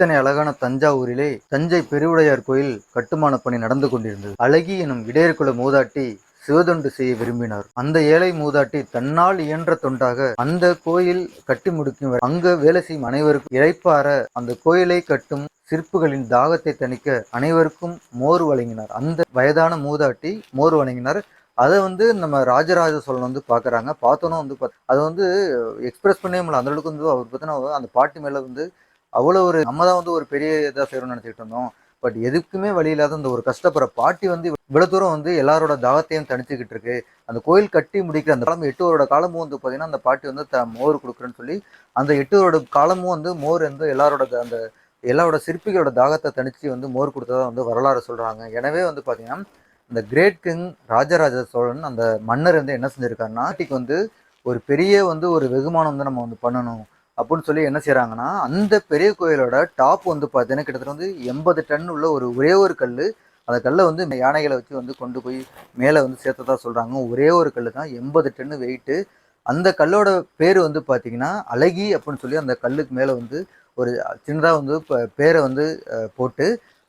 இத்தனை அழகான தஞ்சாவூரிலே தஞ்சை பெருவுடையார் கோயில் கட்டுமான பணி நடந்து கொண்டிருந்தது. அழகி எனும் இடையர்குல மூதாட்டி சிவதொண்டு செய்ய விரும்பினார். அந்த ஏழை மூதாட்டி தன்னால் இயன்ற தொண்டாக அந்த கோயில் கட்டி முடிக்கும் அங்க வேலை செய்யும் அனைவருக்கும் இழைப்பார அந்த கோயிலை கட்டும் சிற்புகளின் தாகத்தை தணிக்க அனைவருக்கும் மோர் வழங்கினார். அந்த வயதான மூதாட்டி மோர் வழங்கினார். அதை வந்து நம்ம ராஜராஜ சோழன் வந்து பார்க்குறாங்க பார்த்தோன்னா வந்து அதை வந்து எக்ஸ்பிரஸ் பண்ணவே முடியல. அந்த அளவுக்கு வந்து அவர் பார்த்தோன்னா அந்த பாட்டி மேலே வந்து அவ்வளோ ஒரு நம்ம தான் வந்து ஒரு பெரிய இதாக செய்யணும்னு நினச்சிக்கிட்டு இருந்தோம். பட் எதுக்குமே வழி இல்லாத அந்த ஒரு கஷ்டப்படுற பாட்டி வந்து இவ்வளோ தூரம் வந்து எல்லாரோட தாகத்தையும் தணிச்சுக்கிட்டு இருக்கு. அந்த கோயில் கட்டி முடிக்கிற அந்த காலம் எட்டு வருட காலமும் வந்து பார்த்தீங்கன்னா அந்த பாட்டி வந்து த மோர் கொடுக்குறேன்னு சொல்லி அந்த எட்டு வருட காலமும் வந்து மோர் வந்து எல்லாரோட அந்த எல்லாரோட சிற்பிகளோட தாகத்தை தணிச்சு வந்து மோர் கொடுத்ததா வந்து வரலாறு சொல்கிறாங்க எனவே வந்து பார்த்தீங்கன்னா இந்த கிரேட் கிங் ராஜராஜ சோழன் அந்த மன்னர் வந்து என்ன செஞ்சிருக்காருன்னா பாட்டிக்கு வந்து ஒரு பெரிய வந்து ஒரு வெகுமானம் வந்து நம்ம வந்து பண்ணணும். அப்படின்னு சொல்லி என்ன செய்கிறாங்கன்னா அந்த பெரிய கோயிலோட டாப் வந்து பார்த்தீங்கன்னா கிட்டத்தட்ட வந்து எண்பது டன் உள்ள ஒரு ஒரே ஒரு கல் அந்த கல்லை வந்து யானைகளை வச்சு வந்து கொண்டு போய் மேலே வந்து சேர்த்ததா சொல்கிறாங்க ஒரே ஒரு கல் தான் எண்பது டன்னு வெயிட்டு அந்த கல்லோட பேர் வந்து பார்த்தீங்கன்னா அழகி அப்படின்னு சொல்லி அந்த கல்லுக்கு மேலே வந்து ஒரு சின்னதாக வந்து இப்போ பேரை வந்து போட்டு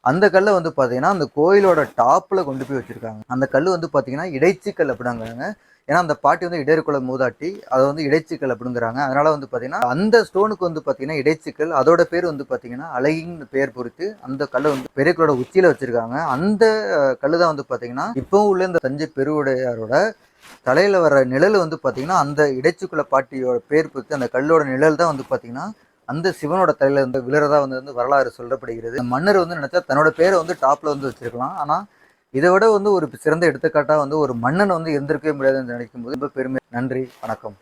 அந்த கல்லை வந்து பார்த்தீங்கன்னா அந்த கோயிலோட டாப்பில் கொண்டு போய் வச்சுருக்காங்க. அந்த கல் வந்து பார்த்தீங்கன்னா இடைச்சிக்கல் அப்படிங்கிறாங்க. ஏன்னா அந்த பாட்டி வந்து இடையர்குல மூதாட்டி அதை வந்து இடைச்சிக்கல் அப்படிங்கிறாங்க. அதனால வந்து பார்த்தீங்கன்னா அந்த ஸ்டோனுக்கு வந்து பார்த்தீங்கன்னா இடைச்சிக்கல் அதோட பேர் வந்து பார்த்தீங்கன்னா அழகின்னு பேர் பொறுத்து அந்த கல்லை வந்து பெரியக்குளோட உச்சியில் வச்சுருக்காங்க. அந்த கல் தான் வந்து பார்த்தீங்கன்னா இப்போ உள்ள இந்த தஞ்சை பெருவுடையாரோட தலையில் வர நிழல் வந்து பார்த்தீங்கன்னா அந்த இடைச்சிக்குள்ள பாட்டியோட பேர் பொறுத்து அந்த கல்லோட நிழல் தான் வந்து பார்த்தீங்கன்னா அந்த சிவனோட தலையில வந்து விழுறதா வந்து வந்து வரலாறு சொல்லப்படுகிறது. மன்னர் வந்து நினைச்சா தன்னோட பேரை வந்து டாப்ல வந்து வச்சிருக்கலாம். ஆனா இதை விட வந்து ஒரு சிறந்த எடுத்துக்காட்டா வந்து ஒரு மன்னன் வந்து இருந்திருக்கவே முடியாதுன்னு நினைக்கும் போது ரொம்ப பெருமை. நன்றி வணக்கம்.